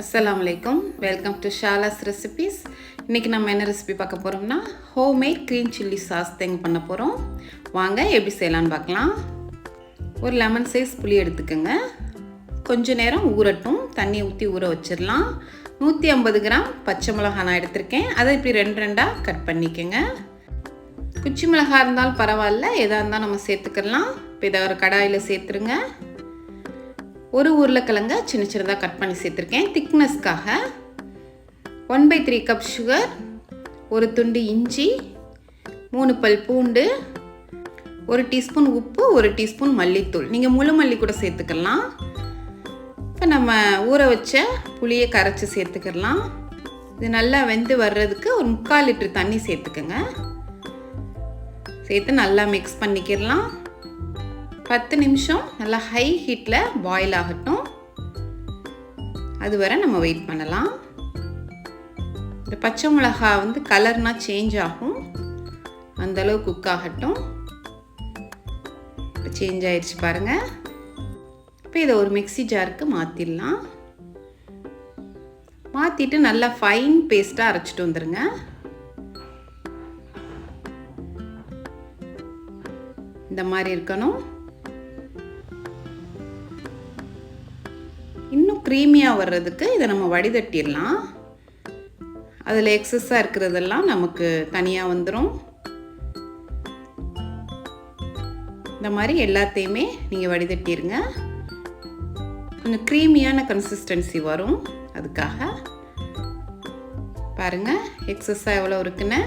அஸ்லாம் வலைக்கம் welcome to ஷாலாஸ் recipes இன்றைக்கி நம்ம என்ன ரெசிபி பார்க்க போகிறோம்னா ஹோம்மேட் க்ரீன் சில்லி சாஸ் தேங்க பண்ண போகிறோம் வாங்க எப்படி செய்யலான்னு பார்க்கலாம். ஒரு லெமன் சைஸ் புளி எடுத்துக்கோங்க. கொஞ்ச நேரம் ஊறட்டும். தண்ணி ஊற்றி ஊற வச்சிடலாம். நூற்றி ஐம்பது கிராம் பச்சை மிளகாய் நான் எடுத்திருக்கேன். அதை இப்படி ரெண்டு ரெண்டாக கட் பண்ணிக்கோங்க. குச்சி மிளகாய் இருந்தாலும் பரவாயில்ல. எதாக இருந்தால் நம்ம சேர்த்துக்கலாம். இப்போ இதை ஒரு கடாயில் சேர்த்துருங்க. ஒரு உருளைக்கிழங்க சின்ன சின்னதாக கட் பண்ணி சேர்த்துருக்கேன். திக்னஸ்க்காக one by three cup sugar ஒரு துண்டு இஞ்சி மூணு பல் பூண்டு ஒரு டீஸ்பூன் உப்பு ஒரு டீஸ்பூன் மல்லித்தூள். நீங்கள் முழு மல்லி கூட சேர்த்துக்கலாம். இப்போ நம்ம ஊற வச்ச புளியை கரைச்சி சேர்த்துக்கலாம். இது நல்லா வெந்து வர்றதுக்கு ஒரு முக்கால் லிட்டர் தண்ணி சேர்த்துக்கோங்க. சேர்த்து நல்லா மிக்ஸ் பண்ணிக்கிடலாம். பத்து நிமிஷம் நல்லா ஹை ஹீட்டில் பாயில் ஆகட்டும். அதுவரை நம்ம வெயிட் பண்ணலாம். இந்த பச்சை மிளகா வந்து கலர்னால் சேஞ்ச் ஆகும். அந்தளவு குக் ஆகட்டும். இப்போ சேஞ்ச் ஆயிடுச்சு பாருங்கள் இப்போ இதை ஒரு மிக்சி ஜாருக்கு மாற்றிடலாம் மாற்றிட்டு நல்லா ஃபைன் பேஸ்ட்டாக அரைச்சிட்டு வந்துடுங்க இந்த மாதிரி இருக்கணும். இன்னும் க்ரீமியாக வர்றதுக்கு இதை நம்ம வடிதட்டிடலாம் அதில் எக்ஸஸாக இருக்கிறதெல்லாம் நமக்கு தனியாக வந்துடும் இந்த மாதிரி எல்லாத்தையுமே நீங்கள் வடிதட்டிடுங்க கொஞ்சம் க்ரீமியான கன்சிஸ்டன்சி வரும். அதுக்காக பாருங்கள் எக்ஸஸாக எவ்வளோ இருக்குன்னு.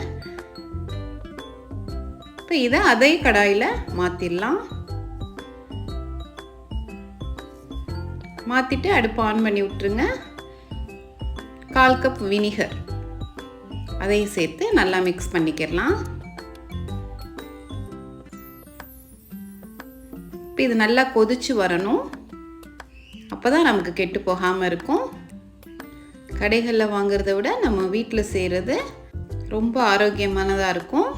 இப்போ இதை அதே கடாயில் மாற்றிடலாம் மாற்றிட்டு அடுப்பு ஆன் பண்ணி விட்டுருங்க. கால் கப் வினிகர் அதையும் சேர்த்து நல்லா மிக்ஸ் பண்ணிக்கிடலாம். இப்போ இது நல்லா கொதிச்சு வரணும். அப்போ தான் நமக்கு கெட்டு போகாமல் இருக்கும். கடைகளில் வாங்குறத விட நம்ம வீட்டில் செய்கிறது ரொம்ப ஆரோக்கியமானதாக இருக்கும்.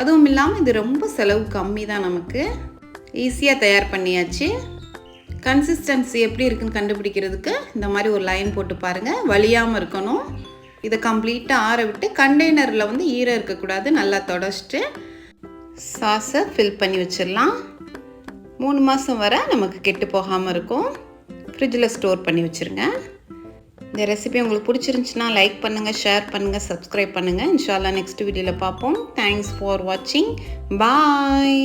அதுவும் இல்லாமல் இது ரொம்ப செலவு கம்மி தான் நமக்கு ஈஸியாக தயார் பண்ணியாச்சு. கன்சிஸ்டன்சி எப்படி இருக்குன்னு கண்டுபிடிக்கிறதுக்கு இந்த மாதிரி ஒரு லைன் போட்டு பாருங்கள் வலியாமல் இருக்கணும். இதை கம்ப்ளீட்டாக ஆற விட்டு கண்டெய்னரில் வந்து ஈரம் இருக்கக்கூடாது. நல்லா தொடச்சிட்டு சாஸை ஃபில் பண்ணி வச்சிடலாம். மூணு மாதம் வர நமக்கு கெட்டு போகாமல் இருக்கும். ஃப்ரிட்ஜில் ஸ்டோர் பண்ணி வச்சுருங்க. இந்த ரெசிபி உங்களுக்கு பிடிச்சிருந்துச்சுன்னா லைக் பண்ணுங்கள் ஷேர் பண்ணுங்கள் சப்ஸ்கிரைப் பண்ணுங்கள் இன்ஷால்லா நெக்ஸ்ட் வீடியோவில் பார்ப்போம். தேங்க்ஸ் ஃபார் வாட்சிங் பாய்